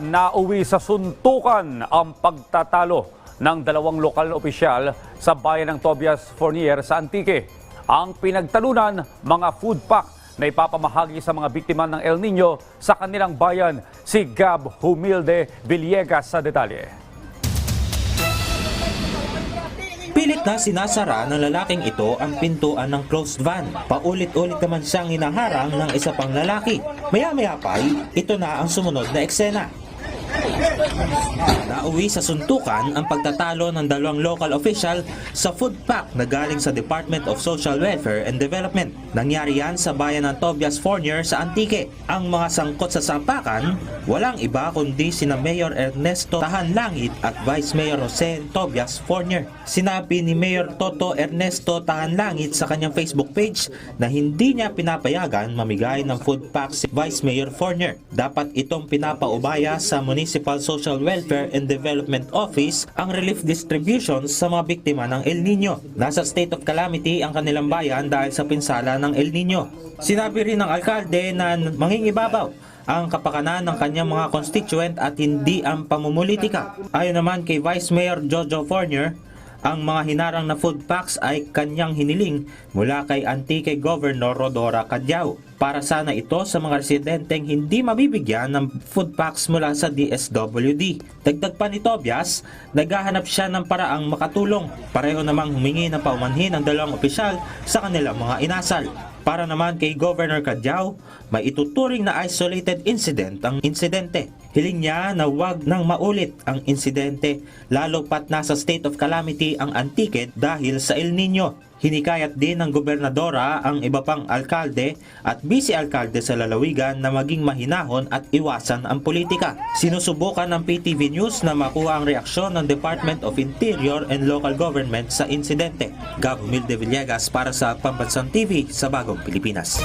Nauwi sa suntukan ang pagtatalo ng dalawang lokal na opisyal sa bayan ng Tobias Fournier sa Antique. Ang pinagtalunan, mga food pack na ipapamahagi sa mga biktima ng El Nino sa kanilang bayan. Si Gab Humilde Villegas sa detalye. Pilit na sinasara ng lalaking ito ang pintuan ng closed van. Paulit-ulit naman siyang hinaharang ng isa pang lalaki. Maya-maya pa, ito na ang sumunod na eksena. Nauwi sa suntukan ang pagtatalo ng dalawang local official sa food pack na galing sa Department of Social Welfare and Development. Nangyari yan sa bayan ng Tobias Fournier sa Antique. Ang mga sangkot sa sampakan, walang iba kundi sina Mayor Ernesto Tahanlangit at Vice Mayor Jose Tobias Fournier. Sinabi ni Mayor Toto Ernesto Tahanlangit sa kanyang Facebook page na hindi niya pinapayagan mamigay ng food pack si Vice Mayor Fournier. Dapat itong pinapaubaya sa Municipal Social Welfare and Development Office ang relief distribution sa mga biktima ng El Nino. Nasa state of calamity ang kanilang bayan dahil sa pinsala ng El Nino. Sinabi rin ng alkalde na mangingibabaw ang kapakanan ng kanyang mga constituent at hindi ang pamumulitika. Ayon naman kay Vice Mayor Jojo Fournier, ang mga hinarang na food packs ay kanyang hiniling mula kay Antique Governor Rodora Cadyao para sana ito sa mga residenteng hindi mabibigyan ng food packs mula sa DSWD. Dagdag pa ni Tobias, naghahanap siya ng paraang makatulong. Pareho namang humingi ng paumanhin ng dalawang opisyal sa kanilang mga inasal. Para naman kay Governor Cadyao, may ituturing na isolated incident ang insidente. Hiling niya na wag nang maulit ang insidente lalo pat nasa state of calamity ang Antique dahil sa El Nino. Hinikayat din ng gobernadora ang iba pang alkalde at vice-alkalde sa lalawigan na maging mahinahon at iwasan ang politika. Sinusubukan ng PTV News na makuha ang reaksyon ng Department of Interior and Local Government sa insidente. Gab Humilde Villegas para sa Pambansang TV sa Bagong Pilipinas.